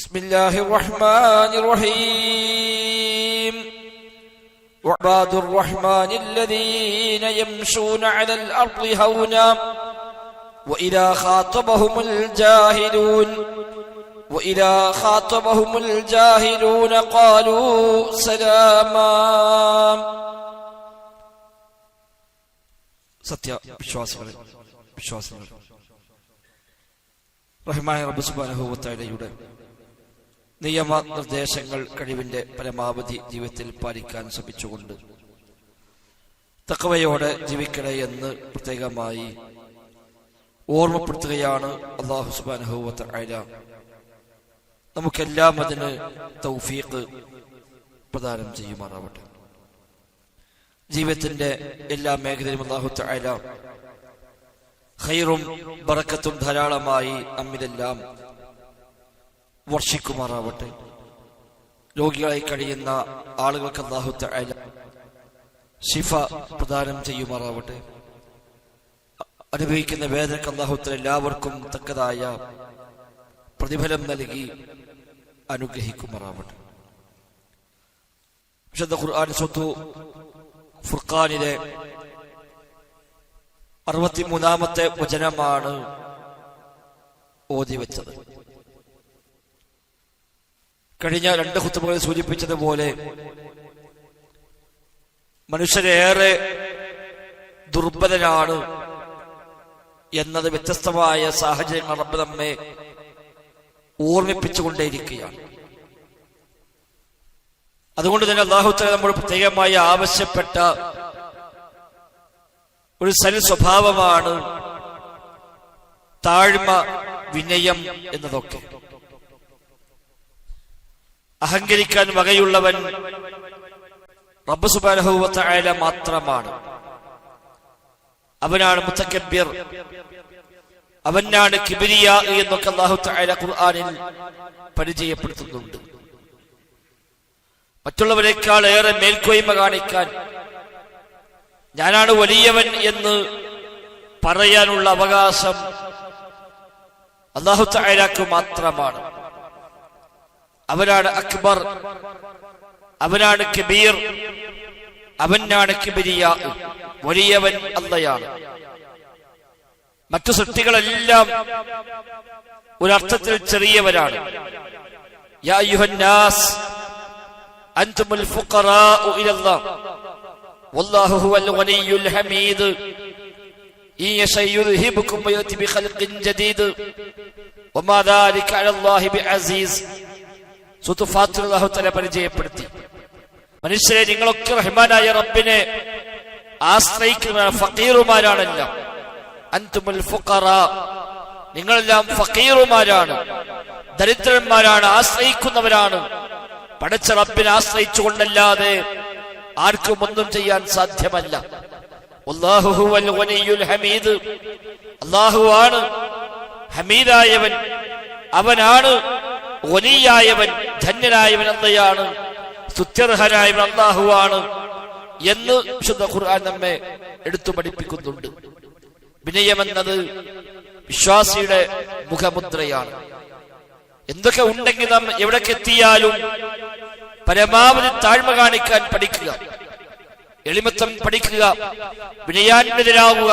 بسم الله الرحمن الرحيم وعباد الرحمن الذين يمشون على الأرض هونا وإذا خاطبهم الجاهلون وإذا خاطبهم الجاهلون قالوا سلاما സത്യ വിശ്വാസികളെ വിശ്വാസികൾ റഹ്മായ റബ്ബ് സുബാനഹുവത്തയുടെ നിയമ നിർദ്ദേശങ്ങൾ കഴിവിന്റെ പരമാവധി ജീവിതത്തിൽ പാലിക്കാൻ ശ്രമിച്ചുകൊണ്ട് തക്കവയോടെ ജീവിക്കണേ എന്ന് പ്രത്യേകമായി ഓർമ്മപ്പെടുത്തുകയാണ് അള്ളാഹു സുബാനഹുവത്ത അയല നമുക്കെല്ലാം അതിന് തൗഫീഖ് പ്രദാനം ചെയ്യുമാറാവട്ടെ. ജീവിതത്തിന്റെ എല്ലാ മേഖലയിലും അള്ളാഹു അയല ഖൈറും ബറക്കത്തും ധാരാളമായി നമ്മിലെല്ലാം വർഷിക്കുമാറാവട്ടെ. രോഗികളായി കഴിയുന്ന ആളുകൾക്ക് അയല ശിഫ പ്രദാനം ചെയ്യുമാറാവട്ടെ. അനുഭവിക്കുന്ന വേദനക്ക് അല്ലാഹുത്ത എല്ലാവർക്കും തക്കതായ പ്രതിഫലം നൽകി അനുഗ്രഹിക്കുമാറാവട്ടെ. വിശുദ്ധ ഖുർആൻ സ്വത്തു ഫുർഖാനിലെ അറുപത്തിമൂന്നാമത്തെ വചനമാണ് ഓതി വെച്ചത് കഴിഞ്ഞ രണ്ട് കുത്തുബകളിൽ സൂചിപ്പിച്ചതുപോലെ മനുഷ്യരേറെ ദുർബലനാണ് എന്നത് വ്യത്യസ്തമായ സാഹചര്യങ്ങൾ റബ്ബ് നമ്മെ ഓർമ്മിപ്പിച്ചുകൊണ്ടേയിരിക്കുകയാണ്. അതുകൊണ്ട് തന്നെ അള്ളാഹുത്തല നമ്മൾ പ്രത്യേകമായി ആവശ്യപ്പെട്ട ഒരു സൽ സ്വഭാവമാണ് താഴ്മ വിനയം എന്നതൊക്കെ. അഹങ്കരിക്കാൻ വകയുള്ളവൻ റബ്ബ് മാത്രമാണ്. അവനാണ് മുത്തക്കബ്യർ അവനാണ് കിബിരിയ എന്നൊക്കെ അള്ളാഹു തായാല ഖുർആാനിൽ പരിചയപ്പെടുത്തുന്നുണ്ട്. മറ്റുള്ളവരെക്കാൾ ഏറെ മേൽക്കോയ്മ കാണിക്കാൻ ഞാനാണ് വലിയവൻ എന്ന് പറയാനുള്ള അവകാശം അള്ളാഹു മാത്രമാണ്. അവനാണ് അക്ബർ. അവനാണ് കബീർ. അവനാണ് കിബിരിയ. വലിയവൻ അല്ലയാണ് മറ്റു സൃഷ്ടികളെല്ലാം ഒരർത്ഥത്തിൽ ചെറിയവരാണ്. യാ യുഹന്നാസ് അൻതുമുൽ ഫുഖറാഉ ഇലല്ലാഹ് വല്ലാഹു ഹുവൽ ഗനിയ്യുൽ ഹമീദ് ഇൻ യശൈ യുദ്ഹിബുകും വയതി ബിഖൽഖിൻ ജദീദ് വമാ ദാലിക അലല്ലാഹി ബിഅസീസ് സുത്തുഫാത്തിൽ അള്ളാഹു തല പരിചയപ്പെടുത്തി. മനുഷ്യരെ നിങ്ങളൊക്കെ റഹ്മാനായ റബ്ബിനെ ആശ്രയിക്കുന്ന ഫക്കീറുമാരാണെല്ലാം. അന്തുമുൽ ഫുക്കറ നിങ്ങളെല്ലാം ഫക്കീറുമാരാണ്. ദരിദ്രന്മാരാണ് ആശ്രയിക്കുന്നവരാണ്. പടച്ച റബ്ബിനെ ആശ്രയിച്ചുകൊണ്ടല്ലാതെ ആർക്കും ഒന്നും ചെയ്യാൻ സാധ്യമല്ല. ഹമീദ്. അല്ലാഹുവാണ് ഹമീദായവൻ. അവനാണ് ഗനിയായവൻ ധന്യനായവൻ എന്തയാണ് സ്തുത്യർഹനായവൻ അല്ലാഹുവാണ് എന്ന് വിശുദ്ധ ഖുർആൻ നമ്മെ എടുത്തു പഠിപ്പിക്കുന്നുണ്ട്. വിനയമെന്നത് വിശ്വാസിയുടെ മുഖമുദ്രയാണ്. എന്തൊക്കെ ഉണ്ടെങ്കിൽ നാം എവിടേക്ക് എത്തിയാലും പരമാവധി താഴ്മ കാണിക്കാൻ പഠിക്കുക എളിമത്തം പഠിക്കുക വിനയാന്വിതരാകുക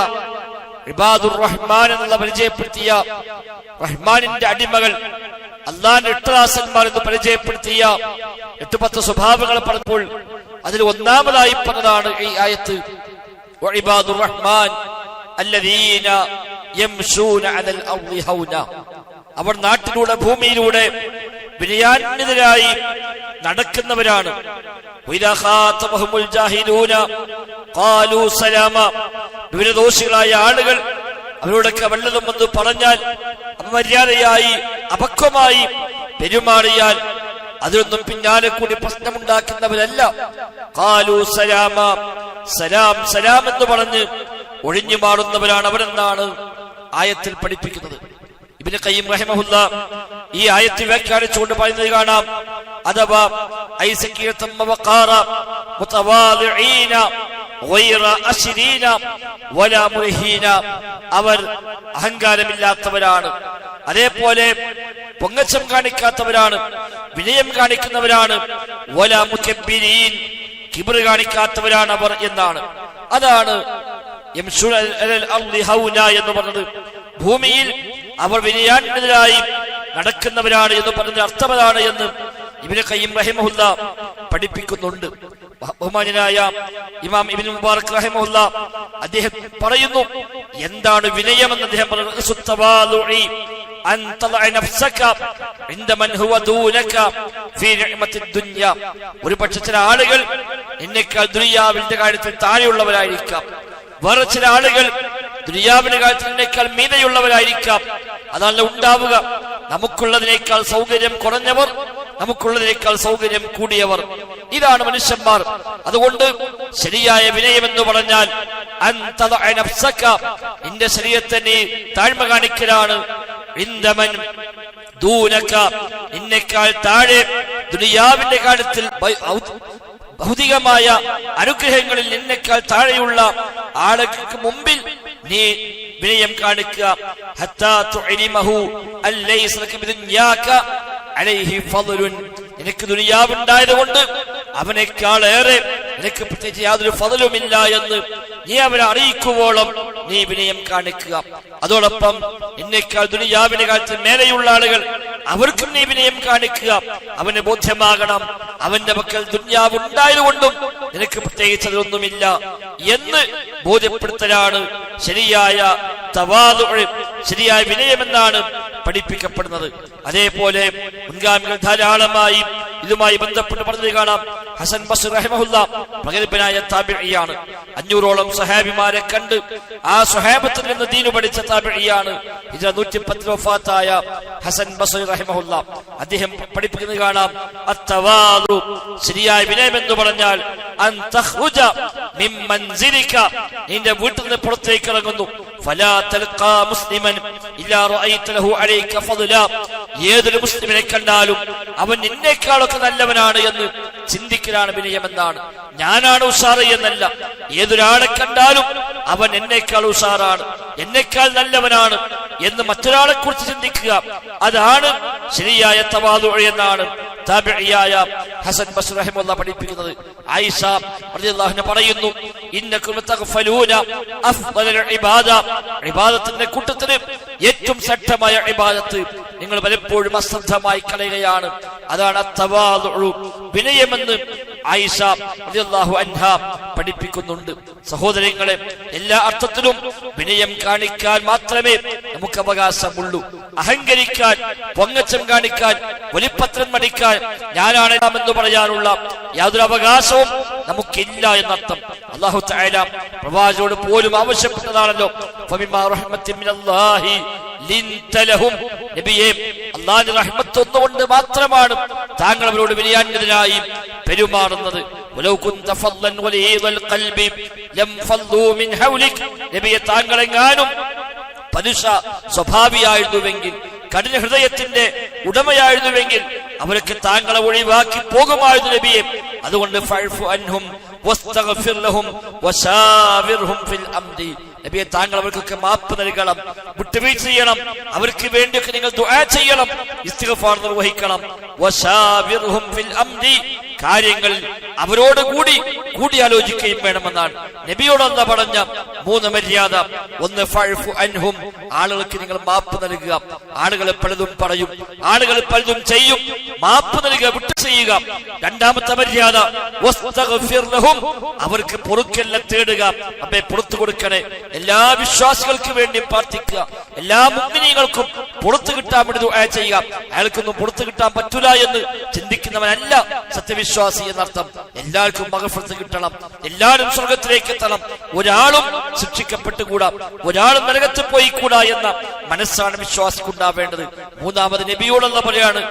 ഇബാദുർ റഹ്മാൻ എന്നുള്ള പരിചയപ്പെടുത്തിയ റഹ്മാനിന്റെ അടിമകൾ അള്ളാന്റെ എട്ടറാസന്മാർ എന്ന് പരിചയപ്പെടുത്തിയ എട്ട് പത്ത് സ്വഭാവങ്ങൾ പറഞ്ഞപ്പോൾ അതിൽ ഒന്നാമതായി പറഞ്ഞതാണ് ഈ ആയത്ത് റഹ്മാൻ അല്ലദീന അലൽ അവർ നാട്ടിലൂടെ ഭൂമിയിലൂടെ വിനയാന്വിതരായി നടക്കുന്നവരാണ്. ദൂരദോഷികളായ ആളുകൾ അവരോടൊക്കെ വല്ലതും ഒന്ന് പറഞ്ഞാൽ അപമര്യാദയായി അപക്വമായി പെരുമാറിയാൽ അതിനൊന്നും പിന്നാലെ കൂടി പ്രശ്നമുണ്ടാക്കുന്നവരല്ല. കാലു സലാമ സലാം സലാം എന്ന് പറഞ്ഞ് ഒഴിഞ്ഞു മാറുന്നവരാണ് അവരെന്നാണ് ആയത്തിൽ പഠിപ്പിക്കുന്നത്. ഇബിന് കയ്യം റഹിമഹുല്ല ഈ ആയത്തിൽ വ്യാഖ്യാനിച്ചുകൊണ്ട് പറയുന്നത് കാണാം. അഥവാ അവർ അഹങ്കാരമില്ലാത്തവരാണ്. അതേപോലെ പൊങ്ങച്ചം കാണിക്കാത്തവരാണ് വിനയം കാണിക്കുന്നവരാണ് വലാ മുക്കബ്ബിരീൻ കിബർ കാണിക്കാത്തവരാണ് അവർ എന്നാണ്. അതാണ് എന്ന് പറഞ്ഞത്. ഭൂമിയിൽ അവർ വിനയാന്വിതരായി നടക്കുന്നവരാണ് എന്ന് പറഞ്ഞ അർത്ഥമതാണ് എന്ന് ഇബിന് കയ്യം റഹിമഹുല്ല പഠിപ്പിക്കുന്നുണ്ട്. ബഹുമാനായ ഇമാം ഇബിൻ മുബാറക് റഹിമഹുല്ല അദ്ദേഹം പറയുന്നു എന്താണ് വിനയമെന്ന് അദ്ദേഹം പറയുന്നു? ഒരു പക്ഷെ ചില ആളുകൾ എന്നെക്കാൾ ദുനിയാവിന്റെ കാര്യത്തിൽ താഴെയുള്ളവരായിരിക്കാം. വേറെ ചില ആളുകൾ ദുനിയാവിന്റെ കാര്യത്തിൽ നിന്നേക്കാൾ മീതയുള്ളവരായിരിക്കാം. അതല്ല ഉണ്ടാവുക. നമുക്കുള്ളതിനേക്കാൾ സൗകര്യം കുറഞ്ഞവർ നമുക്കുള്ളതിനേക്കാൾ സൗകര്യം കൂടിയവർ. ഇതാണ് മനുഷ്യന്മാർ. അതുകൊണ്ട് ശരിയായ വിനയം എന്ന് പറഞ്ഞാൽ നിന്റെ ശരീരത്തെ നീ താഴ്മ കാണിക്കലാണ്. ഇന്ദമൻ നിന്നെക്കാൾ താഴെ ദുനിയാവിന്റെ കാര്യത്തിൽ ഭൗതികമായ അനുഗ്രഹങ്ങളിൽ നിന്നേക്കാൾ താഴെയുള്ള ആളുകൾക്ക് മുമ്പിൽ നീ വിനയം കാണിക്കുക. നിനക്ക് അവനേക്കാൾ അവനേക്കാളേറെ നിനക്ക് പ്രത്യേകിച്ച് യാതൊരു ഫതലുമില്ല എന്ന് നീ അവനെ അറിയിക്കുവോളം നീ വിനയം കാണിക്കുക. അതോടൊപ്പം എന്നേക്കാൾ ദുനിയാവിനെ കാലത്ത് മേലെയുള്ള ആളുകൾ അവർക്കും നീ വിനയം കാണിക്കുക. അവന് ബോധ്യമാകണം. അവന്റെ മക്കൾ ദുന്യാവ് ഉണ്ടായതുകൊണ്ടും നിനക്ക് പ്രത്യേകിച്ച് അതൊന്നുമില്ല എന്ന് ബോധ്യപ്പെടുത്തലാണ് ശരിയായ തവാതു ശരിയായ വിനയമെന്നാണ് പഠിപ്പിക്കപ്പെടുന്നത്. അതേപോലെ മുൻഗാമികൾ ധാരാളമായി ഇതുമായി ബന്ധപ്പെട്ട് പറഞ്ഞത് കാണാം. ഹസൻ ബസ് റഹ്മുല്ല പ്രഗത്ഭനായ താബിഴിയാണ് അഞ്ഞൂറോളം സഹാബിമാരെ കണ്ട് ആ സുഹാബത്തിൽ നിന്ന് ദീനു പഠിച്ച താബിഴിയാണ് ഇത് നൂറ്റി വഫാത്തായ ഹസൻ ബസ് റഹ്മുല്ല അദ്ദേഹം പഠിപ്പിക്കുന്നത് കാണാം. അത്തവാദു ശരിയായ വിനയം എന്ന് പറഞ്ഞാൽ നിന്റെ വീട്ടിൽ നിന്ന് പുറത്തേക്ക് ഇറങ്ങുന്നു. ഏതൊരു മുസ്ലിമിനെ കണ്ടാലും അവൻ നിന്നേക്കാളൊക്കെ നല്ലവനാണ് എന്ന് ചിന്തിക്കലാണ് വിനയമെന്നാണ്. ഞാനാണ് ഉഷാറ് എന്നല്ല. ഏതൊരാളെ കണ്ടാലും അവൻ എന്നേക്കാൾ ഉഷാറാണ് എന്നേക്കാൾ നല്ലവനാണ് എന്ന് മറ്റൊരാളെ കുറിച്ച് ചിന്തിക്കുക അതാണ് ശരിയായ തവാതു എന്നാണ്. താബിഇയായ ഹസൻ ബസ് റഹിമുള്ള പഠിപ്പിക്കുന്നത് ആയിഷ റളിയല്ലാഹു പറയുന്നു ഇന്നകും തഗ്ഫലൂന അഫ്ദലൽ ഇബാദ ഇബാദത്തിന്റെ കൂട്ടത്തിൽ ഏറ്റവും ശക്തമായ ഇബാദത്ത് നിങ്ങൾ പലപ്പോഴും അശ്രദ്ധമായി കളയുകയാണ്. അതാണ് അത്തവാദു വിനയമെന്ന് ആയിഷ റളിയല്ലാഹു അൻഹ പഠിപ്പിക്കുന്നുണ്ട്. സഹോദരങ്ങളെ എല്ലാ അർത്ഥത്തിലും വിനയം കാണിക്കാൻ മാത്രമേ നമുക്ക് അവകാശമുള്ളൂ. അഹങ്കരിക്കാൻ പൊങ്ങച്ചം കാണിക്കാൻ വലിപ്പത്രം മടിക്കാൻ ഞാനാണ് എന്ന് പറയാനുള്ള യാതൊരു അവകാശവും നമുക്കില്ല എന്നർത്ഥം. അള്ളാഹു തായാല പ്രവാചോട് പോലും ആവശ്യപ്പെട്ടതാണല്ലോ. നബിയെ അള്ളാഹിന്റെ റഹ്മത്ത് ഒന്നുകൊണ്ട് മാത്രമാണ് താങ്കൾ അവരോട് വിനയാന്യതനായി പെരുമാറുന്നത് താങ്കളെങ്ങാനും പരുഷ സ്വഭാവിയായിരുന്നുവെങ്കിൽ കഠിന ഹൃദയത്തിന്റെ ഉടമയായിരുന്നുവെങ്കിൽ അവരൊക്കെ താങ്കളെ ഒഴിവാക്കി പോകുമായിരുന്നു നബിയെ. അതുകൊണ്ട് നബിയെ താങ്കൾ അവർക്കൊക്കെ മാപ്പ് നൽകണം വിട്ടുവീഴ്ച ചെയ്യണം അവർക്ക് വേണ്ടിയൊക്കെ നിങ്ങൾ ദുആ ചെയ്യണം ഇസ്തിഗ്ഫാർ നിർവഹിക്കണം. കാര്യങ്ങൾ അവരോട് കൂടി കൂടിയാലോചിക്കുകയും വേണമെന്നാണ്. നബിയോടല്ല പറഞ്ഞ മൂന്ന് മര്യാദ. ഒന്ന് അൻഹും. ആളുകൾക്ക് നിങ്ങൾ മാപ്പ് നൽകുക. ആളുകൾ പലതും പറയും. ആളുകൾ പലതും ചെയ്യും. മാപ്പ് നൽകുക വിട്ടു ചെയ്യുക. രണ്ടാമത്തെ മര്യാദ അവർക്ക് പൊറുക്കല്ല തേടുക. അപ്പേ പുറത്തു കൊടുക്കണേ. എല്ലാ വിശ്വാസികൾക്കും വേണ്ടി പ്രാർത്ഥിക്കുക. എല്ലാ മുഗ്മിനീകൾക്കും പുറത്തു കിട്ടാൻ വേണ്ടി ചെയ്യുക. അയാൾക്കൊന്നും പുറത്തു കിട്ടാൻ പറ്റൂല എന്ന് ചിന്തിക്കുന്നവനല്ല സത്യവിശ്വാസി എന്നർത്ഥം. എല്ലാവർക്കും മകഫത്ത് കിട്ടണം എല്ലാവരും സ്വർഗത്തിലേക്ക് എത്തണം. ഒരാളും ശിക്ഷിക്കപ്പെട്ടുകൂടാ. ഒരാളും നരകത്തിൽ പോയി കൂടാ എന്ന മനസ്സാണ് വിശ്വാസിക്കുണ്ടാവേണ്ടത്. മൂന്നാമത് നബിയോടുള്ള പറയാണ്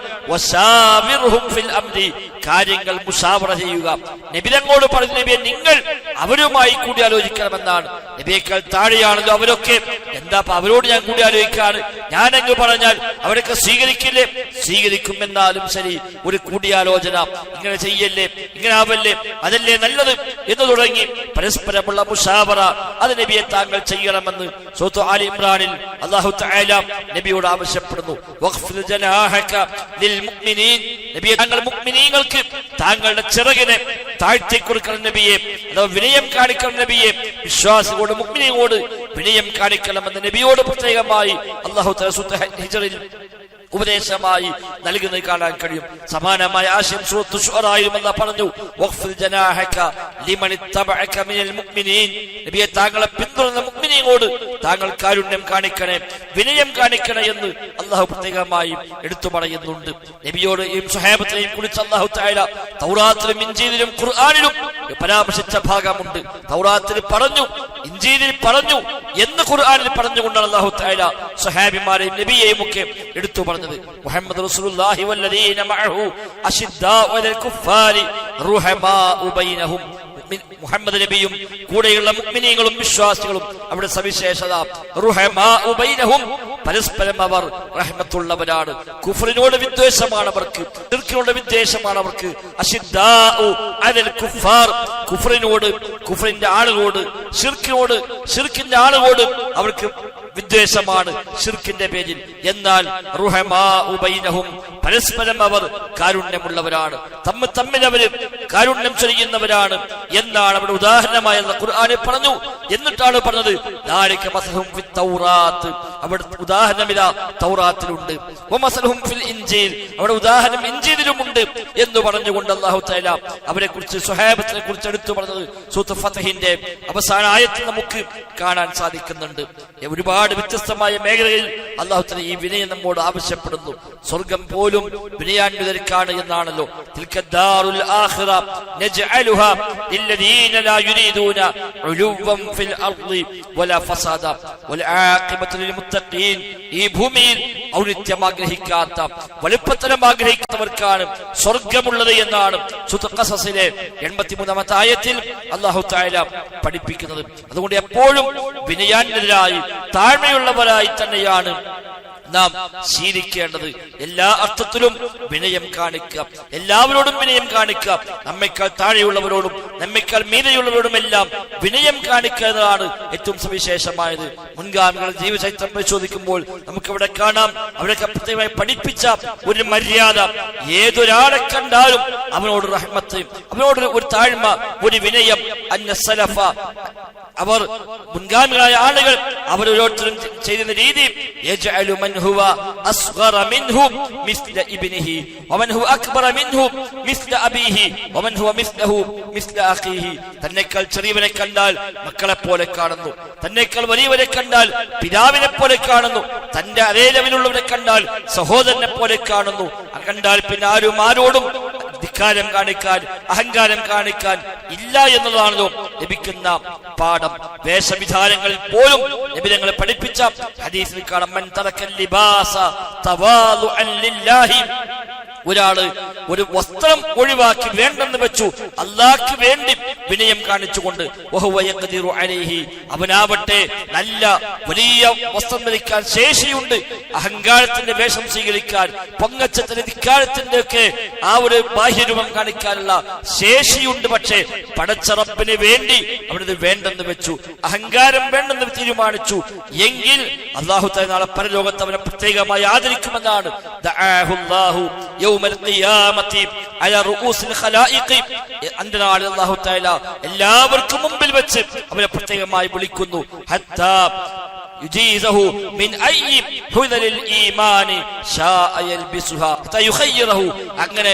കാര്യങ്ങൾ മുഷാവറ ചെയ്യുക. നബിരങ്ങോട് പറഞ്ഞു നബിയെ നിങ്ങൾ അവരുമായി കൂടി ആലോചിക്കണമെന്നാണ്. നബിയേക്കാൾ താഴെയാണല്ലോ അവരൊക്കെ. എന്താ അവരോട് ഞാൻ കൂടി ആലോചിക്കാണ് ഞാൻ അങ്ങ് പറഞ്ഞാൽ അവരൊക്കെ സ്വീകരിക്കില്ലേ? സ്വീകരിക്കും എന്നാലും ശരി ഒരു കൂടിയാലോചന. ഇങ്ങനെ ചെയ്യല്ലേ? ഇങ്ങനെ ആവല്ലേ? അതല്ലേ നല്ലത്? എന്ന് തുടങ്ങി പരസ്പരമുള്ള മുഷാവറ അത് നബിയെ താങ്കൾ ചെയ്യണമെന്ന് സൂത്തു ആലി ഇമ്രാനിൽ അള്ളാഹു നബിയോട് ആവശ്യപ്പെടുന്നു. നബിയെ താങ്കൾ മുഅ്മിനീങ്ങൾക്ക് താങ്കളുടെ ചിറകിനെ താഴ്ത്തി കൊടുക്കണം നബിയെ അഥവാ വിനയം കാണിക്കണം നബിയെ. വിശ്വാസികളോട് മുഗ്നിയോട് വിനയം കാണിക്കണമെന്ന് നബിയോട് പ്രത്യേകമായി അള്ളാഹു ഹിജ്റിൽ ഉപദേശമായി നൽകുന്നത് കാണാൻ കഴിയും. സമാനമായ ആശയം ഷുഅറായിലും പറഞ്ഞു താങ്കളെ പിന്തുടർന്ന മുക്മിനിയോട് താങ്കൾ കാരുണ്യം കാണിക്കണേ വിനയം കാണിക്കണേ എന്ന് അള്ളാഹു പ്രത്യേകമായി എടുത്തു പറയുന്നുണ്ട്. നബിയോട് ഈ സുഹേബത്തിനെയും കുറിച്ച് അള്ളാഹു തആല തൗറാത്തിലും ഇഞ്ചീലിലും ഖുർആാനിലും പരാമർശിച്ച ഭാഗമുണ്ട്. തൗറാത്തിൽ പറഞ്ഞു ഇഞ്ചീലിൽ പറഞ്ഞു എന്ന് ഖുർആാനിൽ പറഞ്ഞുകൊണ്ടാണ് അള്ളാഹു തആല സുഹാബിമാരെയും നബിയെയും ഒക്കെ എടുത്തു പറഞ്ഞത്. മുഹമ്മദ് റസൂലുള്ളാഹി വല്ലദീന മഅഹു അശിദ്ദാഉ കുഫാരി റുഹമാഉ ബൈനഹും. മുഹമ്മദ് നബിയും കൂടെയുള്ള മുഅ്മിനീങ്ങളും വിശ്വാസികളും അവിടെ സവിശേഷത. റുഹമാഉ ബൈനഹും പരസ്പരം അവർ റഹ്മത്തുള്ളവരാണ്. കുഫറിനോട് വിദ്വേഷമാണ് അവർക്ക് തിർക്കിനോട് വിദ്വേഷമാണ് അവർക്ക്. കുഫാർ കുഫറിനോട് കുഫറിന്റെ ആളുകളോട് ഷിർക്കിനോട് ഷിർക്കിന്റെ ആളുകളോട് അവർക്ക് വിദ്വേഷമാണ് ഷിർക്കിന്റെ പേരിൽ. എന്നാൽ പരസ്പരം അവർ കാരുണ്യമുള്ളവരാണ്. തമ്മിൽ തമ്മിൽ അവർ കാരുണ്യം ചെയ്യുന്നവരാണ് എന്നാണ് അവിടെ ഉദാഹരണമായി ഖുർആാനെ പറഞ്ഞു? എന്നിട്ടാണ് പറഞ്ഞത് അവിടെ ഉദാഹരണമില്ല തൗറാത്തിലുണ്ട്. അവിടെ ഉദാഹരണം ഇൻജീലിലുമുണ്ട് എന്ന് പറഞ്ഞുകൊണ്ട് അള്ളാഹു തആല അവരെ കുറിച്ച് സുഹേബത്തിനെ കുറിച്ച് എടുത്തു പറഞ്ഞത് സൂത്ത് ഫതഹിന്റെ അവസാന ആയത്തിൽ നമുക്ക് കാണാൻ സാധിക്കുന്നുണ്ട്. ഒരുപാട് വ്യത്യസ്തമായ മേഖലയിൽ അള്ളാഹു തല ഈ വിനയം നമ്മോട് ആവശ്യപ്പെടുന്നു. സ്വർഗം പോലും വിനയാന്വിതർക്കാണ് എന്നാണല്ലോ. ഈ ഭൂമിയിൽ ഔന്നിത്യം ആഗ്രഹിക്കാത്ത വലുപ്പത്തരം ആഗ്രഹിക്കുന്നവർക്കാണ് സ്വർഗമുള്ളത് എന്നാണ് സുതക്കസസിലെ എൺപത്തിമൂന്നാമത്തെ 83ാമത്തെ ആയത്തിൽ അല്ലാഹു തആല പഠിപ്പിക്കുന്നത്. അതുകൊണ്ട് എപ്പോഴും വിനയാന്യതരായി താഴ്മയുള്ളവരായി തന്നെയാണ് നാം ശീലിക്കേണ്ടത് എല്ലാ അർത്ഥത്തിലും വിനയം കാണിക്കുക. എല്ലാവരോടും വിനയം കാണിക്കുക. നമ്മേക്കാൾ താഴെയുള്ളവരോടും നമ്മേക്കാൾ മീനയുള്ളവരോടും എല്ലാം വിനയം കാണിക്കുക എന്നതാണ് ഏറ്റവും സവിശേഷമായത്. മുൻഗാമികൾ ജീവചരിത്രം പരിശോധിക്കുമ്പോൾ നമുക്കിവിടെ കാണാം. അവരൊക്കെ പ്രത്യേകമായി പഠിപ്പിച്ച ഒരു മര്യാദ. ഏതൊരാളെ കണ്ടാലും അവനോട് റഹ്മത്ത് അവനോട് ഒരു താഴ്മ ഒരു വിനയം. അന്ന സലഫ. അവർ മുൻഗാമികളായ ആളുകൾ അവരോരോരുത്തരും ചെയ്യുന്ന രീതി. യജ്അലു മൻ منه مثل ابنه ومن هو വമൻ منه مثل മിൻഹു ومن هو مثله مثل മിസ്ല തന്നെക്കാൾ ചെറിയവനെ കണ്ടാൽ മക്കളെ പോലെ കാണുന്നു. തന്നെക്കാൾ വലിയവനെ കണ്ടാൽ പിതാവിനെ പോലെ കാണുന്നു. തന്റെ അതേ ലെവലുള്ളവരെ കണ്ടാൽ സഹോദരനെ പോലെ കാണുന്നു. കണ്ടാൽ പിന്നെ ആരും ആരോടും ധിക്കാരം കാണിക്കാൻ അഹങ്കാരം കാണിക്കാൻ ഇല്ല എന്നുള്ളതാണല്ലോ ലഭിക്കുന്ന പാഠം. വേഷവിധാനങ്ങളിൽ പോലും ലഭിതങ്ങളെ പഠിപ്പിച്ച ഹദീസിൽ കാണാം മൻ ലിബാസ ലില്ലാഹി. ഒരാൾ ഒരു വസ്ത്രം ഒഴിവാക്കി വേണ്ടെന്ന് വെച്ചു അള്ളാഹ്ക്ക് വേണ്ടി വിനയം കാണിച്ചുകൊണ്ട് അവനാവട്ടെ നല്ല വലിയ വസ്ത്രം ധരിക്കാൻ ശേഷിയുണ്ട്. അഹങ്കാരത്തിന്റെ വേഷം സ്വീകരിക്കാൻ പൊങ്ങച്ചത്തിന്റെ ധിക്കാരത്തിന്റെ ഒക്കെ ആ ഒരു ബാഹ്യരൂപം കാണിക്കാനുള്ള ശേഷിയുണ്ട് പക്ഷേ പടച്ചറപ്പിന് വേണ്ടി അവനത് വേണ്ടെന്ന് വെച്ചു അഹങ്കാരം വേണ്ടെന്ന് തീരുമാനിച്ചു എങ്കിൽ അള്ളാഹു തആല നാളെ പരലോകത്ത് അവനെ പ്രത്യേകമായി ആദരിക്കുമെന്നാണ് ദഅാഹു അല്ലാഹു യൗമൽ ഖിയാമത്തി അലാ റൂസിൽ ഖലായിഖി അന്ത്യനാളിൽ അല്ലാഹു തആല എല്ലാവർക്കും മുമ്പിൽ വെച്ച് അവനെ പ്രത്യേകമായി വിളിക്കുന്നു ഹത്താ يجيزه من أي حذر الإيمان شاء يلبسها حتى يخيره അങ്ങനെ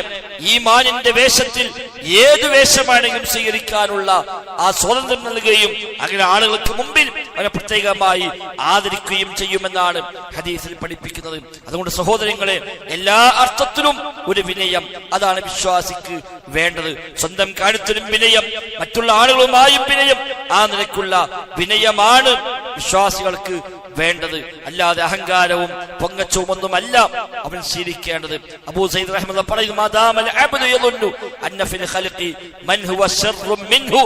ഈമാനിന്റെ വേഷത്തിൽ ഏത് വേഷമാണെങ്കിലും സ്വീകരിക്കാനുള്ള ആ സ്വാതന്ത്ര്യം നൽകുകയും അങ്ങനെ ആളുകൾക്ക് മുമ്പിൽ അവരെ പ്രത്യേകമായി ആദരിക്കുകയും ചെയ്യുമെന്നാണ് ഹദീസിൽ പഠിപ്പിക്കുന്നത്. അതുകൊണ്ട് സഹോദരങ്ങളെ എല്ലാ അർത്ഥത്തിലും ഒരു വിനയം അതാണ് വിശ്വാസിക്ക് വേണ്ടത്. സ്വന്തം കാര്യത്തിലും വിനയം മറ്റുള്ള ആളുകളുമായും വിനയം ആ നിലയ്ക്കുള്ള വിനയമാണ് വിശ്വാസികൾക്ക് വേണ്ടത് അല്ലാതെ അഹങ്കാരവും പൊങ്ങച്ചവും ഒന്നുമല്ല അവൻ ശീലിക്കേണ്ടത്. അബൂ സയ്യിദ് റഹ്മത്തുള്ളാഹി പറയുന്നു അന്ന ഫിൽ ഖൽഖി മൻ ഹുവ ശർറു മിൻഹു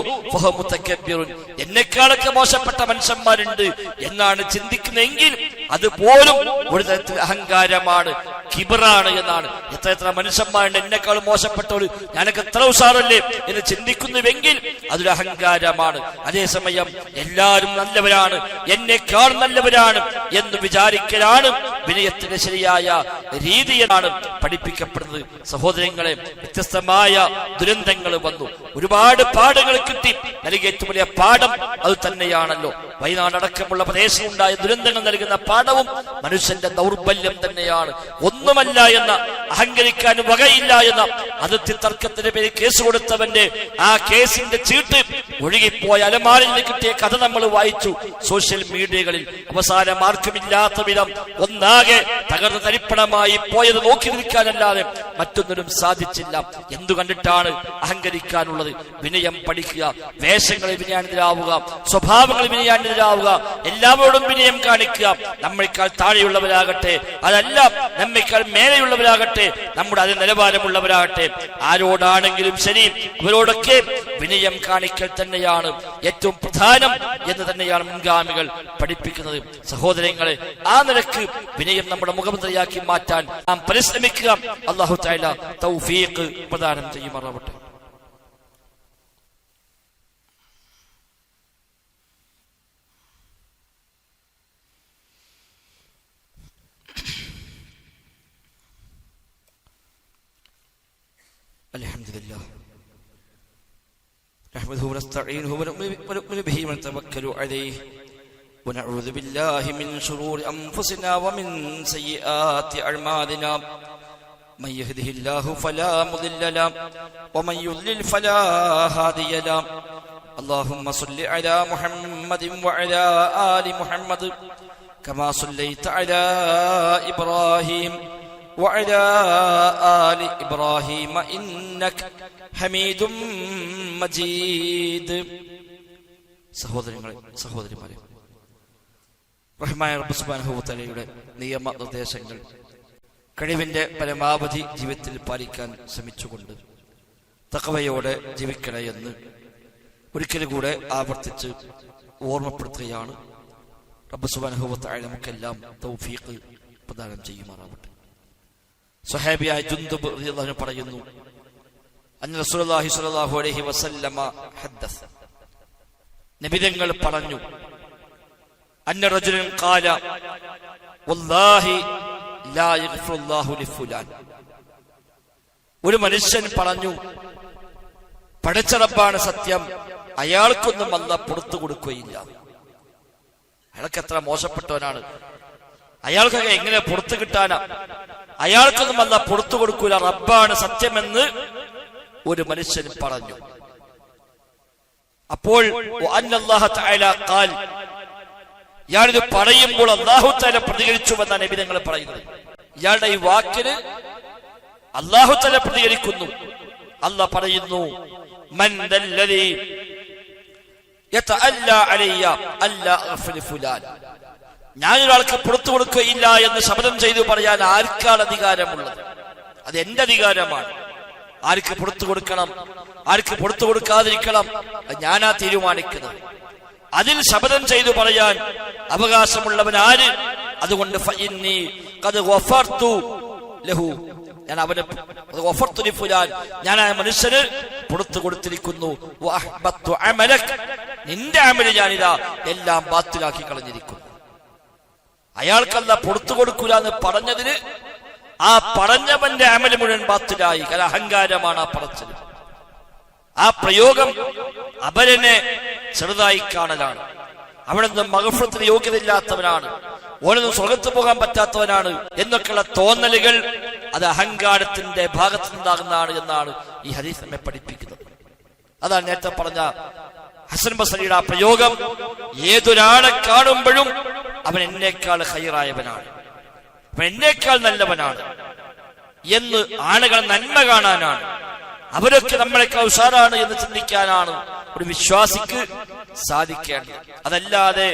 എന്നെക്കാളൊക്കെ മോശപ്പെട്ട മനുഷ്യന്മാരുണ്ട് എന്നാണ് ചിന്തിക്കുന്നതെങ്കിൽ അതുപോലും ഒരു തരത്തിൽ അഹങ്കാരമാണ്. കിബറാണ് എന്നാണ്. എത്ര എത്ര മനുഷ്യന്മാരുണ്ട് എന്നെക്കാളും മോശപ്പെട്ടവർ ഞാനൊക്കെ എത്ര ഉഷാറല്ലേ എന്ന് ചിന്തിക്കുന്നുവെങ്കിൽ അതൊരു അഹങ്കാരമാണ്. അതേസമയം എല്ലാവരും നല്ലവരാണ് എന്നെക്കാൾ നല്ലവരാണ് എന്ന് വിചാരിക്കലാണ് വിനയത്തിന്റെ ശരിയായ രീതി എന്നാണ് പഠിപ്പിക്കപ്പെടുന്നത്. സഹോദരങ്ങളെ വ്യത്യസ്തമായ ദുരന്തങ്ങൾ വന്നു. ഒരുപാട് പാടുകൾ കിട്ടി. നൽകിയ ഏറ്റവും വലിയ പാഠം അത് തന്നെയാണല്ലോ. വയനാടടക്കമുള്ള പ്രദേശമുണ്ടായ ദുരന്തങ്ങൾ നൽകുന്ന പാഠവും മനുഷ്യന്റെ ദൗർബല്യം തന്നെയാണ്. ഒന്നുമല്ല എന്ന അഹങ്കരിക്കാൻ വകയില്ല എന്ന അതിർത്തി തർക്കത്തിന്റെ പേരിൽ കേസ് കൊടുത്തവന്റെ ആ കേസിന്റെ ചീട്ട് ഒഴുകിപ്പോയ അലമാരിൽ കിട്ടിയ കഥ നമ്മൾ വായിച്ചു. സോഷ്യൽ മീഡിയകളിൽ അവസാനം ആർക്കുമില്ലാത്ത വിധം ഒന്നാകെ തകർന്ന തരിപ്പണമായി പോയത് നോക്കി നിൽക്കാനല്ലാതെ മറ്റൊന്നിനും സാധിച്ചില്ല. എന്തു കണ്ടിട്ടാണ് അഹങ്കരിക്കാനുള്ളത്? വിനയം പഠിക്കുക വേഷങ്ങളിൽ വിനയാനിതരാവുക സ്വഭാവങ്ങളിൽ വിനയാനിതരാവുക എല്ലാവരോടും വിനയം കാണിക്കുക. നമ്മേക്കാൾ താഴെയുള്ളവരാകട്ടെ അതല്ല നമ്മേക്കാൾ മേലെയുള്ളവരാകട്ടെ നമ്മുടെ അതേ നിലവാരമുള്ളവരാകട്ടെ ആരോടാണെങ്കിലും ശരി ഇവരോടൊക്കെ വിനയം കാണിക്കൽ തന്നെയാണ് ഏറ്റവും പ്രധാനം എന്ന് തന്നെയാണ് മുൻഗാമികൾ പഠിപ്പിക്കുന്നത്. സഹോദരങ്ങളെ ആ നിലയ്ക്ക് വിനയം നമ്മുടെ മുഖമുദ്രയാക്കി മാറ്റാൻ നാം പരിശ്രമിക്കുക. അള്ളാഹു താല തൗഫീഖ് പ്രദാനം ചെയ്യുമാറാവട്ടെ الحمد لله نحمده ونستعينه ونؤمن ونؤمن به ونتوكل عليه ونعوذ بالله من شرور أنفسنا ومن سيئات أعمالنا من يهده الله فلا مضل له ومن يضلل فلا هادي له اللهم صل على محمد وعلى آل محمد كما صليت على إبراهيم وعلى آل إبراهيم إنك حميد مجيد സഹോദരങ്ങളെ സഹോദരിമാരെ റഹ്മായ റബ്ബ് സുബ്ഹാനഹു വ തആലയുടെ നിയമ നിർദ്ദേശങ്ങൾ കഴിവിന്റെ പരമാവധി ജീവിതത്തിൽ പാലിക്കാൻ ശ്രമിച്ചുകൊണ്ട് തക്കവയോടെ ജീവിക്കണേ എന്ന് ഒരിക്കൽ കൂടെ ആവർത്തിച്ച് ഓർമ്മപ്പെടുത്തുകയാണ്. റബ്ബ് നമുക്കെല്ലാം തൗഫീഖ് പ്രദാനം ചെയ്യുമാറാവട്ടെ. സഹാബിയായ ജുന്ദുബ് പറയുന്നു അന്ന റസൂലുള്ളാഹി അലൈഹി വസല്ലമ ഹദ്ദസ്. പറഞ്ഞു അന്ന റജുലൻ ഖാല വല്ലാഹി ഒരു മനുഷ്യൻ പറഞ്ഞു പടച്ചറപ്പാണ് സത്യം അയാൾക്കൊന്നും അല്ല പുറത്തു കൊടുക്കുകയില്ല. അയാൾക്ക് എത്ര മോശപ്പെട്ടവനാണ്. അയാൾക്കൊക്കെ എങ്ങനെ പുറത്തു കിട്ടാനാ? അയാൾക്കൊന്നും അല്ല പുറത്തു കൊടുക്കൂല റബ്ബാണ് സത്യമെന്ന് ഒരു മനുഷ്യൻ പറഞ്ഞു. അപ്പോൾ ഇയാളിത് പറയുമ്പോൾ അള്ളാഹു തല പ്രതികരിച്ചുവെന്നാണ് നബി നിങ്ങൾ പറയുന്നത്. ഇയാളുടെ ഈ വാക്കിന് അള്ളാഹു തല പ്രതികരിക്കുന്നു. അല്ല പറയുന്നു ഞാനൊരാൾക്ക് പുറത്തു കൊടുക്കുകയില്ല എന്ന് ശബദം ചെയ്തു പറയാൻ ആർക്കാണ് അധികാരമുള്ളത്? അത് എന്റെ അധികാരമാണ്. ആർക്ക് പുറത്തു കൊടുക്കണം? ആർക്ക് പുറത്തു കൊടുക്കാതിരിക്കണം? ഞാനാ തീരുമാനിക്കുന്നത്. അതിൽ ശപഥം ചെയ്തു പറയാൻ അവകാശമുള്ളവൻ ആര്? അതുകൊണ്ട് ലഹു. ഞാൻ അവന് ഞാൻ ആ മനുഷ്യന് പുറത്തു കൊടുത്തിരിക്കുന്നു. നിന്റെ അമൽ ഞാനിതാ എല്ലാം ബാത്തിലാക്കി കളഞ്ഞിരിക്കുന്നു. അയാൾക്കല്ല പുറത്തു കൊടുക്കൂല എന്ന് പറഞ്ഞതിന് ആ പറഞ്ഞവന്റെ അമല മുഴുവൻ ബാത്തിലായി. കാരണം അഹങ്കാരമാണ് ആ പറച്ചത് ആ പ്രയോഗം അപരനെ ചെറുതായി കാണലാണ്. അവിടെ നിന്ന് യോഗ്യതയില്ലാത്തവനാണ്. ഓനൊന്നും സ്വർഗത്ത് പോകാൻ പറ്റാത്തവനാണ് എന്നൊക്കെയുള്ള തോന്നലുകൾ അത് അഹങ്കാരത്തിന്റെ ഭാഗത്തു നിന്നാകുന്നതാണ് എന്നാണ് ഈ ഹദീസ് നമ്മെ പഠിപ്പിക്കുന്നത്. അതാണ് നേരത്തെ പറഞ്ഞ ഹസൻ ബസലിയുടെ ആ പ്രയോഗം. ഏതൊരാളെ കാണുമ്പോഴും അവൻ എന്നേക്കാൾ ഹൈറായവനാണ്. അവൻ എന്നേക്കാൾ നല്ലവനാണ്. എന്ന് ആളുകൾ നന്മ കാണാനാണ്. അവരൊക്കെ നമ്മളെക്കാൾ ഉഷാറാണ് എന്ന് ചിന്തിക്കാനാണ് ഒരു വിശ്വാസിക്ക് സാധിക്കേണ്ടത്. അതല്ലാതെ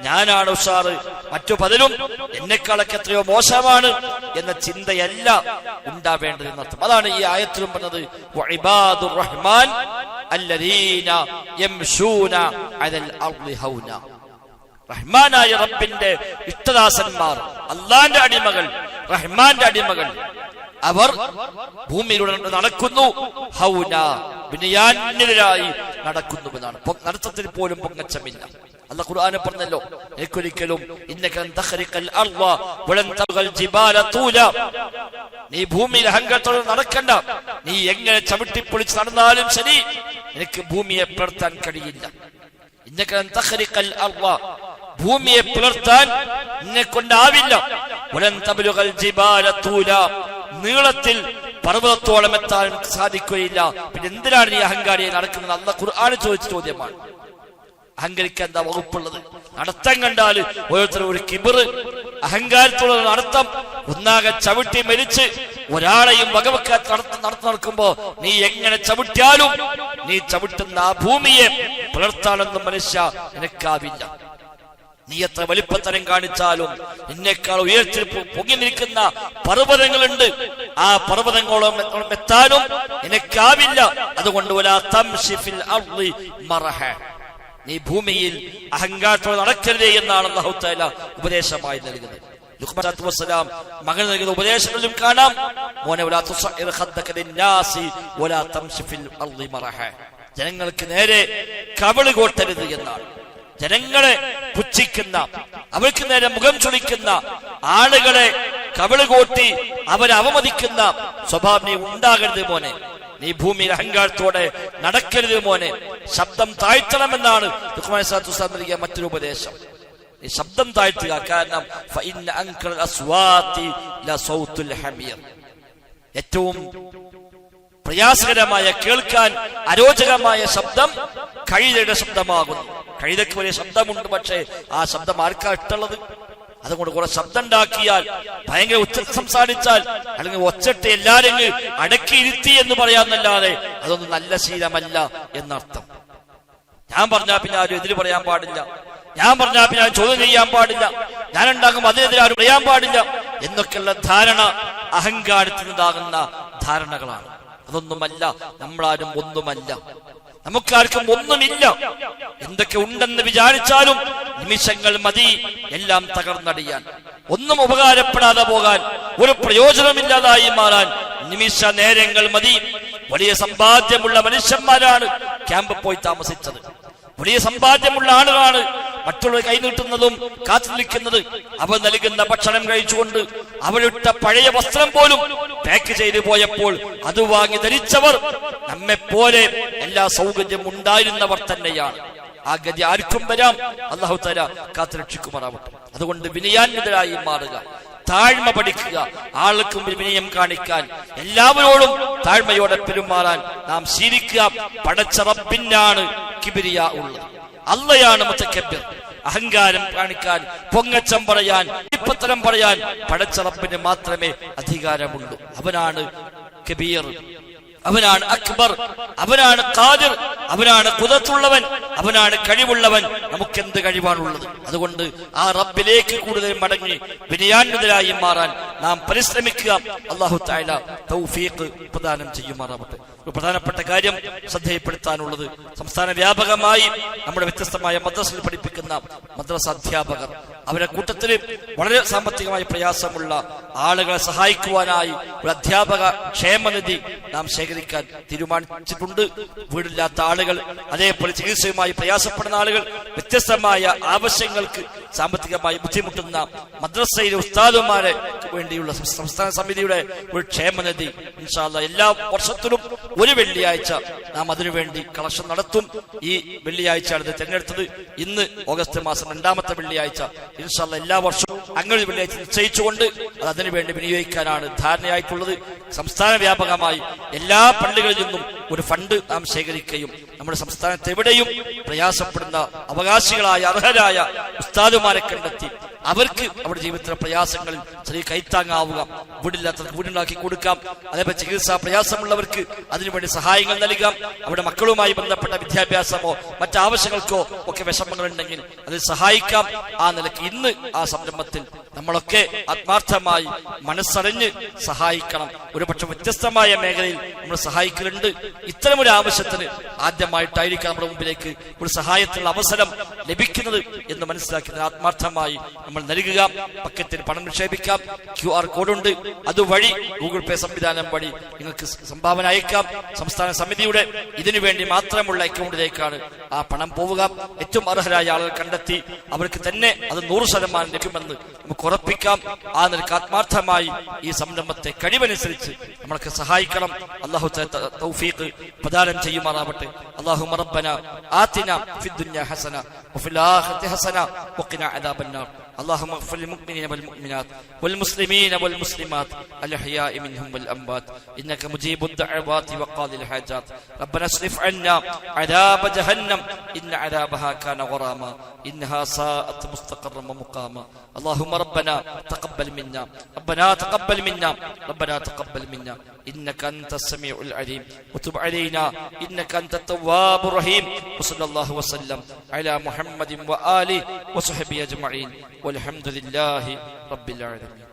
ഞാനാണ് ഉഷാറ് മറ്റു പലരും എന്നെക്കാളൊക്കെ എത്രയോ മോശമാണ് എന്ന ചിന്തയല്ല ഉണ്ടാവേണ്ടത് എന്നർത്ഥം. അതാണ് ഈ ആയത്തിലും പറഞ്ഞത് റഹ്മാൻ റഹ്മാനായ റബ്ബിന്റെ ഇഷ്ടദാസന്മാർ അള്ളാന്റെ അടിമകൾ റഹ്മാന്റെ അടിമകൾ അവർ ഭൂമിയിലൂടെ നടക്കുന്നു. ഹൗന വിനയാന്യരായി നടക്കുന്നുവെന്നാണ്. നടത്തത്തിൽ പോലും പൊങ്ങച്ചമില്ല. അല്ല ഖുർആനെ പറഞ്ഞല്ലോ എനിക്കൊരിക്കലും നീ ഭൂമിയിൽ അഹങ്കാരത്തോടെ നടക്കണ്ട. നീ എങ്ങനെ ചവിട്ടിപ്പൊളിച്ച് നടന്നാലും ശരി എനിക്ക് ഭൂമിയെ പിളർത്താൻ കഴിയില്ല. ഭൂമിയെ പിളർത്താൻ നിന്നെ കൊണ്ടാവില്ല നീളത്തിൽ പർവതത്തോളം എത്താൻ സാധിക്കുകയില്ല. പിന്നെ എന്തിനാണ് ഈ അഹങ്കാരിയെ നടക്കുന്നത്? അന്ന് ഖുർആൻ ചോദിച്ച ചോദ്യമാണ്. അഹങ്കരിക്കാൻ എന്താ വകുപ്പുള്ളത്? നടത്തം കണ്ടാൽ ഓരോരുത്തരും ഒരു കിബിറ് അഹങ്കാരത്തോടെ നടത്തം. ഒന്നാകെ ചവിട്ടി മരിച്ച് ഒരാളെയും വകവെക്കാൻ നടത്ത നടത്തി നടക്കുമ്പോ നീ എങ്ങനെ ചവിട്ടിയാലും നീ ചവിട്ടുന്ന ആ ഭൂമിയെ പുലർത്താനൊന്നും മനുഷ്യ നിനക്കാവില്ല. നീ എത്ര വലിപ്പത്തരം കാണിച്ചാലും നിന്നേക്കാൾ ഉയർത്തി പൊങ്ങി നിൽക്കുന്ന പർവതങ്ങളുണ്ട്. ആ പർവതങ്ങളോളം എത്താനും നിനക്കാവില്ല. അതുകൊണ്ട്. നീ ഭൂമിയിൽ അഹങ്കാരത്തോടെ നടക്കരുതേ എന്നാണ് അള്ളാഹു താല ഉപദേശമായി നൽകുന്നത്. മകൻ നൽകുന്ന ഉപദേശങ്ങളിലും കാണാം. മോനെ വലാ വലാ അർളി. ജനങ്ങൾക്ക് നേരെ കവൾ കോട്ടരുത് എന്നാണ്. ജനങ്ങളെ പുച്ഛിക്കുന്ന അവർക്ക് നേരെ മുഖം ചുളിക്കുന്ന ആളുകളെ കവിളുകൂട്ടി അവരെ അവമതിക്കുന്ന സ്വഭാവം നീ ഉണ്ടാകരുത് മോനെ. നീ ഭൂമിയിൽ അഹങ്കാരത്തോടെ നടക്കരുത് മോനെ. ശബ്ദം താഴ്ത്തണമെന്നാണ് നൽകിയ മറ്റൊരു ഉപദേശം. നീ ശബ്ദം താഴ്ത്തുക കാരണം ഏറ്റവും പ്രയാസകരമായ കേൾക്കാൻ അരോചകമായ ശബ്ദം കഴുതയുടെ ശബ്ദമാകുന്നു. കഴുതയ്ക്ക് വലിയ ശബ്ദമുണ്ട് പക്ഷേ ആ ശബ്ദം ആർക്കാ ഇട്ടുള്ളത് അതുകൊണ്ട് കുറെ ശബ്ദം ഉണ്ടാക്കിയാൽ ഭയങ്കര ഉച്ച സംസാരിച്ചാൽ അല്ലെങ്കിൽ ഒച്ചട്ട് എല്ലാരും അടക്കിയിരുത്തി എന്ന് പറയാന്നല്ലാതെ അതൊന്നും നല്ല ശീലമല്ല എന്നർത്ഥം. ഞാൻ പറഞ്ഞാൽ പിന്നെ ആരും എതിര് പറയാൻ പാടില്ല. ഞാൻ പറഞ്ഞാൽ പിന്നെ ആരും ചോദ്യം ചെയ്യാൻ പാടില്ല. ഞാൻ ഉണ്ടാകും അതിനെതിരെ ആരും പറയാൻ പാടില്ല. എന്നൊക്കെയുള്ള ധാരണ അഹങ്കാരത്തിൽ ഉണ്ടാകുന്ന ധാരണകളാണ്. അതൊന്നുമല്ല നമ്മളാരും ഒന്നുമല്ല. നമുക്കാർക്കും ഒന്നുമില്ല. എന്തൊക്കെ ഉണ്ടെന്ന് വിചാരിച്ചാലും നിമിഷങ്ങൾ മതി എല്ലാം തകർന്നടിയാൻ. ഒന്നും ഉപകാരപ്പെടാതെ പോകാൻ ഒരു പ്രയോജനമില്ലാതായി മാറാൻ നിമിഷ നേരങ്ങൾ മതി. വലിയ സമ്പാദ്യമുള്ള മനുഷ്യന്മാരാണ് ക്യാമ്പ് പോയി താമസിച്ചത്. വലിയ സമ്പാദ്യമുള്ള ആളുകളാണ് മറ്റുള്ളവർ കൈനീട്ടുന്നതും കാത്തു നിൽക്കുന്നത് അവർ നൽകുന്ന ഭക്ഷണം കഴിച്ചുകൊണ്ട് അവരിട്ട പഴയ വസ്ത്രം പോലും പാക്ക് ചെയ്തു പോയപ്പോൾ അത് വാങ്ങി ധരിച്ചവർ നമ്മെ പോലെ എല്ലാ സൗകര്യം ഉണ്ടായിരുന്നവർ തന്നെയാണ്. ആ ഗതി ആർക്കും വരാം. അള്ളാഹു തല കാത്തുരക്ഷിക്കുമാറാവട്ടെ അതുകൊണ്ട് വിനയാന്വിതരായി മാറുക. താഴ്മ പഠിക്കുക. ആൾക്ക് മുമ്പിൽ വിനയം കാണിക്കാൻ എല്ലാവരോടും താഴ്മയോടെ പെരുമാറാൻ നാം ശീലിക്കുക. പടച്ച റബ്ബിനാണ് കിബിരിയ ഉള്ളത്. അല്ലയാണ് മുത്തക്കബിർ. അഹങ്കാരം കാണിക്കാൻ പൊങ്ങച്ചം പറയാൻ ഇപ്പത്തരം പറയാൻ പടച്ച റബ്ബിന് മാത്രമേ അധികാരമുള്ളൂ. അവനാണ് കബീർ. അവനാണ് അക്ബർ അവനാണ് കാതിർ അവനാണ് കുതത്തുള്ളവൻ അവനാണ് കഴിവുള്ളവൻ. നമുക്കെന്ത് കഴിവാണുള്ളത്? അതുകൊണ്ട് ആ റബ്ബിലേക്ക് കൂടുതൽ മടങ്ങി വിനയാന്വിതരായി മാറാൻ നാം പരിശ്രമിക്കുക. അള്ളാഹു തായാല തൗഫീഖ് പ്രദാനം ചെയ്യുമാറാവട്ടെ. ഒരു പ്രധാനപ്പെട്ട കാര്യം ശ്രദ്ധയപ്പെടുത്താനുള്ളത് സംസ്ഥാന വ്യാപകമായി നമ്മുടെ വ്യത്യസ്തമായ മദ്രസയിൽ പഠിപ്പിക്കുന്ന മദ്രസ അധ്യാപകർ. അവരുടെ കൂട്ടത്തിൽ വളരെ സാമ്പത്തികമായി പ്രയാസമുള്ള ആളുകളെ സഹായിക്കുവാനായി ഒരു അധ്യാപക ക്ഷേമനിധി നാം ശേഖരിക്കാൻ തീരുമാനിച്ചിട്ടുണ്ട്. വീടില്ലാത്ത ആളുകൾ അതേപോലെ ചികിത്സയുമായി പ്രയാസപ്പെടുന്ന ആളുകൾ വ്യത്യസ്തമായ ആവശ്യങ്ങൾക്ക് സാമ്പത്തികമായി ബുദ്ധിമുട്ടുന്ന മദ്രസയിലെ ഉസ്താദുമാരെ വേണ്ടിയുള്ള സംസ്ഥാന സമിതിയുടെ ഒരു ക്ഷേമനിധി ഇൻഷാല്ല എല്ലാ വർഷത്തിലും ഒരു വെള്ളിയാഴ്ച നാം അതിനുവേണ്ടി കളക്ഷൻ നടത്തും. ഈ വെള്ളിയാഴ്ചയാണ് ഇത് തെരഞ്ഞെടുത്തത്. ഇന്ന് ഓഗസ്റ്റ് മാസം രണ്ടാമത്തെ വെള്ളിയാഴ്ച. ഇൻഷാല്ല എല്ലാ വർഷവും അങ്ങനെ വെള്ളിയാഴ്ച നിശ്ചയിച്ചുകൊണ്ട് അത് അതിനുവേണ്ടി വിനിയോഗിക്കാനാണ് ധാരണയായിട്ടുള്ളത്. സംസ്ഥാന വ്യാപകമായി എല്ലാ പള്ളികളിൽ നിന്നും ഒരു ഫണ്ട് നാം ശേഖരിക്കുകയും നമ്മുടെ സംസ്ഥാനത്ത് എവിടെയും പ്രയാസപ്പെടുന്ന അവകാശികളായ അർഹരായ ഉസ്താദുമാരെ കണ്ടെത്തി അവർക്ക് അവരുടെ ജീവിതത്തിലെ പ്രയാസങ്ങളിൽ ചെറിയ കൈത്താങ്ങാവുക. വീടില്ലാത്തവർക്ക് വീടുണ്ടാക്കി കൊടുക്കാം. അതേപോലെ ചികിത്സാ പ്രയാസമുള്ളവർക്ക് അതിനുവേണ്ടി സഹായങ്ങൾ നൽകാം. അവരുടെ മക്കളുമായി ബന്ധപ്പെട്ട വിദ്യാഭ്യാസമോ മറ്റാവശ്യങ്ങൾക്കോ ഒക്കെ വിഷമങ്ങളുണ്ടെങ്കിൽ അതിൽ സഹായിക്കാം. ആ നിലയ്ക്ക് ഇന്ന് ആ സംരംഭത്തിൽ നമ്മളൊക്കെ ആത്മാർത്ഥമായി മനസ്സറിഞ്ഞ് സഹായിക്കണം. ഒരുപക്ഷെ വ്യത്യസ്തമായ മേഖലയിൽ നമ്മൾ സഹായിക്കലുണ്ട്. ഇത്തരമൊരു ആവശ്യത്തിന് ആദ്യമായിട്ടായിരിക്കും നമ്മുടെ മുമ്പിലേക്ക് ഒരു സഹായത്തിനുള്ള അവസരം ലഭിക്കുന്നത് എന്ന് മനസ്സിലാക്കി ആത്മാർത്ഥമായി നമ്മൾ നൽകുക. പക്കത്തിൽ പണം നിക്ഷേപിക്കാം. ക്യു ആർ കോഡുണ്ട് അതുവഴി ഗൂഗിൾ പേ സംവിധാനം വഴി നിങ്ങൾക്ക് സംഭാവന അയക്കാം. സംസ്ഥാന സമിതിയുടെ ഇതിനുവേണ്ടി മാത്രമുള്ള അക്കൗണ്ടിലേക്കാണ് ആ പണം പോവുക. ഏറ്റവും അർഹരായ ആളുകൾ കണ്ടെത്തി അവർക്ക് തന്നെ അത് നൂറ് ശതമാനം ലഭ്യമെന്ന് നമുക്ക് ഉറപ്പിക്കാം. ആ നിലയ്ക്ക് ആത്മാർത്ഥമായി ഈ സംരംഭത്തെ കഴിവനുസരിച്ച് നമ്മൾക്ക് സഹായിക്കണം. അള്ളാഹു തൗഫീഖ് പ്രദാനം ചെയ്യുമാറാവട്ടെ. അള്ളാഹു മറബന ആത്തിന ഫിദ്ദുന്യ ഹസന വഫിൽ ആഖിറതി ഹസന വഖിന അദാബന്നാർ. اللهم اغفر للمؤمنين والمؤمنات والمسلمين والمسلمات الأحياء منهم والأموات. إنك مجيب الدعوات وقاضي الحاجات. ربنا اصرف عنا عذاب جهنم. إن عذابها كان غراما. إنها ساءت مستقرا ومقاما. اللهم ربنا تقبل منا. ربنا تقبل منا. ربنا تقبل منا. إنك أنت السميع العليم وتب علينا إنك أنت التواب الرحيم وصلى الله وسلم على محمد وآله وصحبه أجمعين والحمد لله رب العالمين